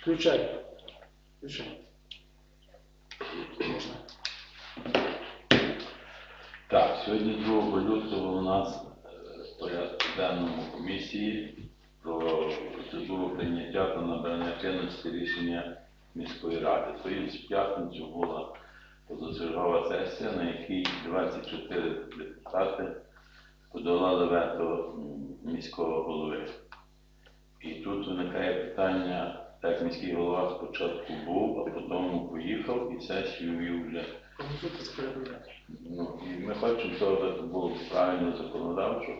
Включай. Включай. Можна. Так, сьогодні 2 лютого у нас е, порядку денному комісії про процедуру прийняття та набрання чинності рішення міської ради. Тобто в п'ятницю була позачергова сесія, на якій 24 депутати подолали вето міського голови. І тут виникає питання, так міський голова спочатку був, а потім поїхав і сесію вів вже. Ну, і ми хочемо, щоб це було правильно законодавчо,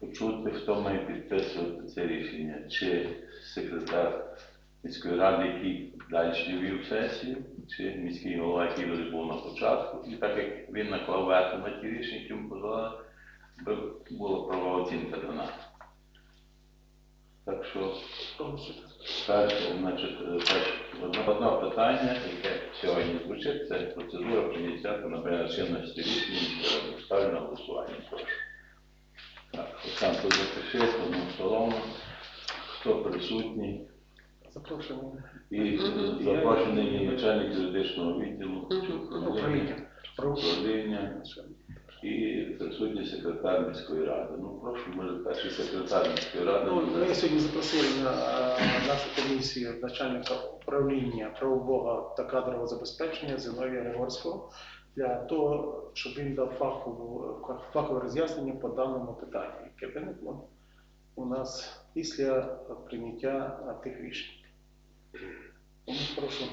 почути, хто має підписувати це рішення, чи секретар міської ради, який далі вів сесію, чи міський голова, який вже був на початку, і так як він наклав вето на ті рішення, які ми подали, була права оцінка дана. Так що Перше, значить, е, одне, одне питання, яке сьогодні звучить, це процедура прийняття та набрання чинності рішення. Ставлю на голосування. Прошу. Так, Олександр, тут запиши одну столом, хто присутній, Запрошуємо. і е, запрошений начальник юридичного відділу, Управління. І присутній секретар міської ради. Ну, прошу, може, перший секретар міської ради. Ну, ми сьогодні запросили на е, нашу комісію начальника управління правового та кадрового забезпечення Зиновія Григорського для того, щоб він дав фахову, фахове роз'яснення по даному питанню, яке виникло у нас після прийняття тих рішень. Тому прошу.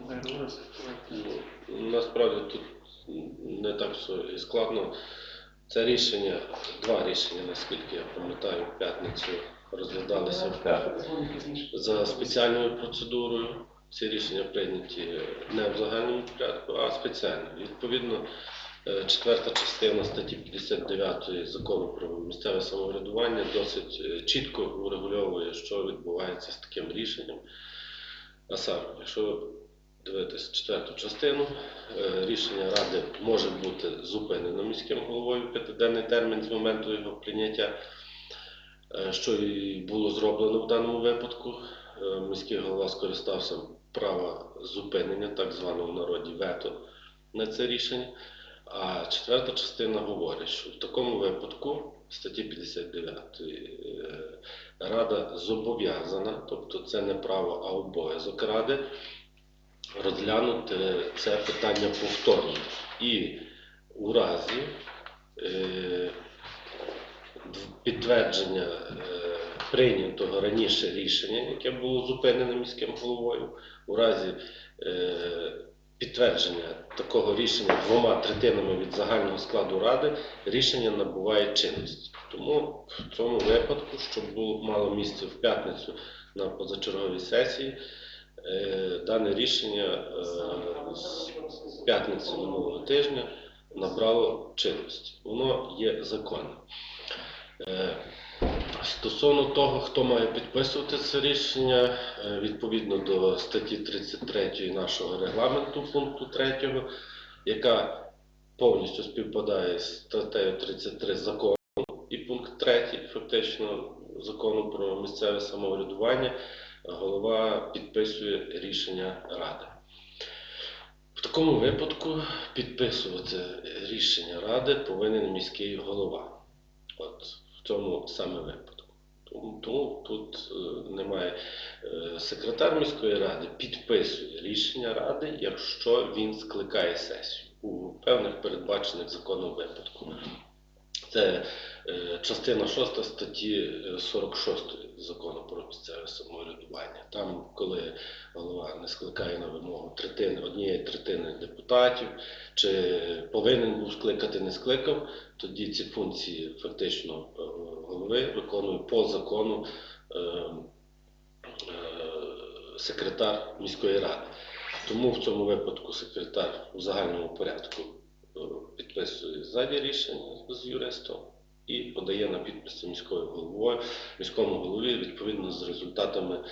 Ну, Насправді тут не так все і складно. Це рішення, два рішення, наскільки я пам'ятаю, в п'ятницю розглядалися за спеціальною процедурою. Ці рішення прийняті не в загальному порядку, а спеціально. Відповідно, е, четверта частина статті 59 закону про місцеве самоврядування досить е, чітко урегульовує, що відбувається з таким рішенням. А саме, якщо дивитися четверту частину, е, рішення Ради може бути зупинено міським головою в п'ятиденний термін з моменту його прийняття, е, що і було зроблено в даному випадку. Е, Міський голова скористався права зупинення, так званого в народі вето на це рішення. А четверта частина говорить, що в такому випадку статті 59 е, Рада зобов'язана, тобто це не право, а обов'язок Ради, розглянути це питання повторно. І у разі е, підтвердження е, прийнятого раніше рішення, яке було зупинене міським головою, у разі е, підтвердження такого рішення двома третинами від загального складу ради, рішення набуває чинності. Тому в цьому випадку, щоб було мало місце в п'ятницю на позачерговій сесії, дане рішення е, з п'ятниці минулого тижня набрало чинності. Воно є законним. Е, Стосовно того, хто має підписувати це рішення, е, відповідно до статті 33 нашого регламенту, пункту 3, яка повністю співпадає з статтею 33 закону і пункт 3 фактично закону про місцеве самоврядування, голова підписує рішення Ради. В такому випадку підписувати рішення Ради повинен міський голова. От в цьому саме випадку. Тому, тому тут е, немає е, секретар міської ради підписує рішення ради, якщо він скликає сесію у певних передбачених законом випадку. Це е, частина 6 статті е, 46 закону про місцеве самоврядування. Там, коли голова не скликає на вимогу третини, однієї третини депутатів, чи повинен був скликати, не скликав, тоді ці функції фактично е, голови виконує по закону е, е, секретар міської ради. Тому в цьому випадку секретар у загальному порядку е, підписує ззаді рішення з юристом і подає на підписи міською головою, міському голові відповідно з результатами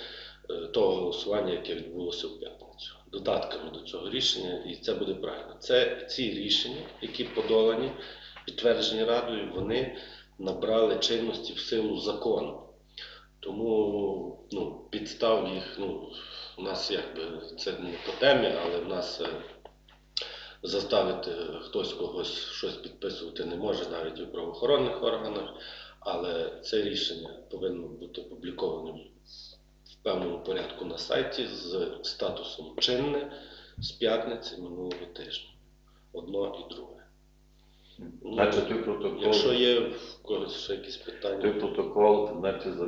е, того голосування, яке відбулося в п'ятницю, додатками до цього рішення, і це буде правильно. Це ці рішення, які подолані, підтверджені радою, вони набрали чинності в силу закону. Тому ну, підстав їх, ну, у нас якби це не по темі, але в нас е, заставити хтось когось щось підписувати не може навіть у правоохоронних органах, але це рішення повинно бути опублікованим в певному порядку на сайті з статусом чинне з п'ятниці минулого тижня. Одно і друге. Ну, Значить, той протокол, Якщо є в когось ще якісь той питання, протокол, значить, за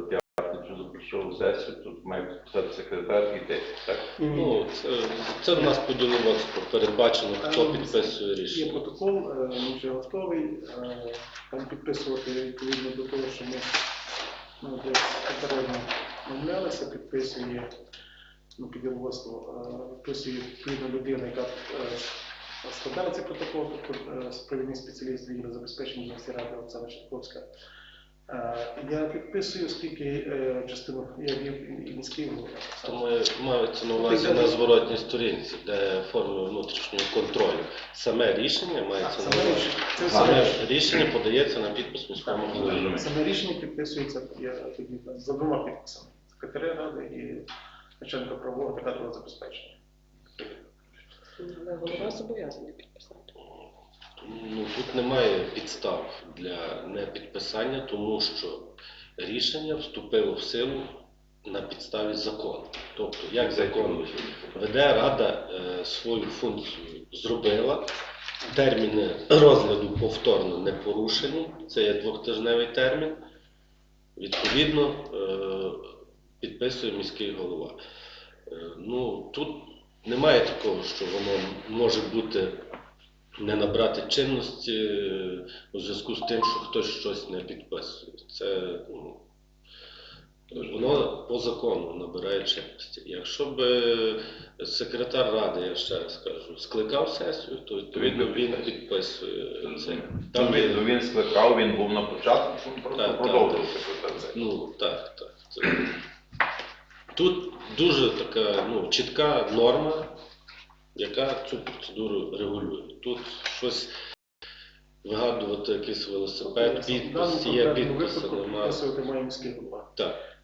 запрошував сесію, тут має підписати секретар і так? ну, це, це в нас по діловодству передбачено, хто Там підписує Є рішення. протокол, е, він вже готовий. е, Там підписувати відповідно до того, що ми ну, десь попередньо домовлялися, підписує ну, під е, підписує відповідна людина, яка е, складає цей протокол, тобто е, провідний спеціаліст відділу забезпечення місті ради Оксана Шатковська. Е, Я підписую, оскільки е, частину я вів і міський голова. Мається на увазі на зворотній сторінці, де форми внутрішнього контролю. Саме рішення мається на Саме увазі. рішення- Саме рішення подається на підпис міському голові. Саме рішення підписується я тоді за двома підписами. Секретаря ради і начальника правового та кадрового забезпечення. Голова зобов'язаний підписати. Ну, тут немає підстав для непідписання, тому що рішення вступило в силу на підставі закону. Тобто, як закон веде Рада е, свою функцію зробила, терміни розгляду повторно не порушені, це є двохтижневий термін. Відповідно, е, підписує міський голова. Е, Ну, тут немає такого, що воно може бути не набрати чинності е, у зв'язку з тим, що хтось щось не підписує. Це ну, воно по закону набирає чинності. Якщо б е, секретар ради, я ще раз кажу, скликав сесію, то відповідно він підписує це. Там він, ну, він скликав, він був на початку, щоб просто Так, так, продовжив ну так, так. Це... Тут дуже така ну, чітка норма, яка цю процедуру регулює. Тут щось вигадувати якийсь велосипед, підпис, є немає. підписувати має міський голова. Так.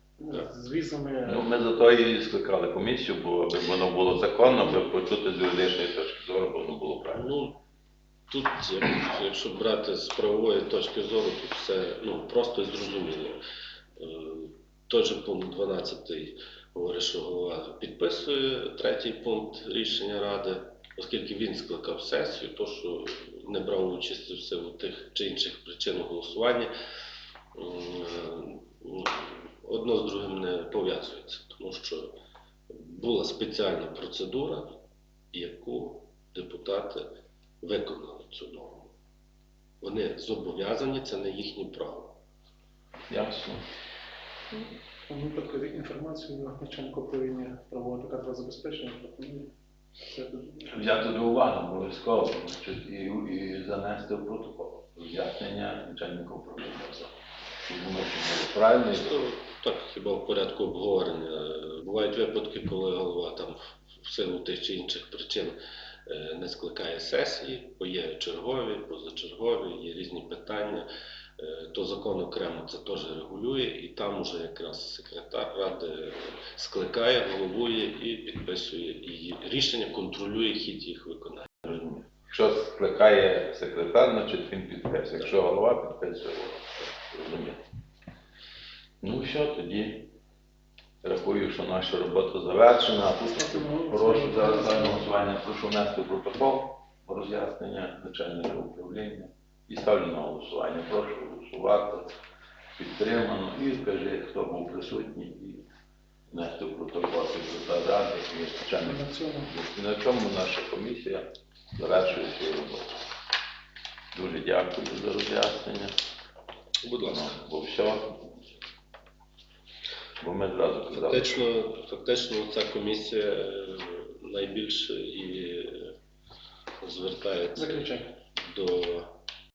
З візами Ну, ми зато і скликали комісію, бо аби воно було законно, аби почути з юридичної точки зору, бо воно було правильно. Ну, тут, як, якщо брати з правової точки зору, тут все ну, просто і зрозуміло. Е, Той же пункт 12 говорить, що голова підписує третій пункт рішення Ради, оскільки він скликав сесію, то що не брав участі в силу тих чи інших причин голосування, одно з другим не пов'язується, тому що була спеціальна процедура, яку депутати виконали цю норму. Вони зобов'язані, це не їхнє право. Ясно. Ми таку інформацію начальника управління правового та кадрового забезпечення пропоную. Це Взяти до уваги обов'язково і, і занести в протокол роз'яснення начальника управління. Думаю, що правильно. Так, хіба в порядку обговорення. Бувають випадки, коли голова там в силу тих чи інших причин е, не скликає сесії, бо є чергові, позачергові, є різні питання. То закон окремо це теж регулює, і там уже якраз секретар ради скликає, головує і підписує і рішення контролює хід їх виконання. Якщо скликає секретар, значить він підписує. Якщо голова підписує. Розумію. Ну що, тоді рахую, що наша робота завершена. Прошу зараз голосування, прошу внести протокол роз'яснення начальника управління і ставлю на голосування. Прошу голосувати. Підтримано і скажи, хто був присутній і внести в протокол секретар ради і начальник на цьому. і на цьому наша комісія завершує свою роботу. Дуже дякую за роз'яснення. Будь ласка. Ну, Бо все. Бо ми зразу казали. Фактично, фактично ця комісія найбільше і звертається Заключення. до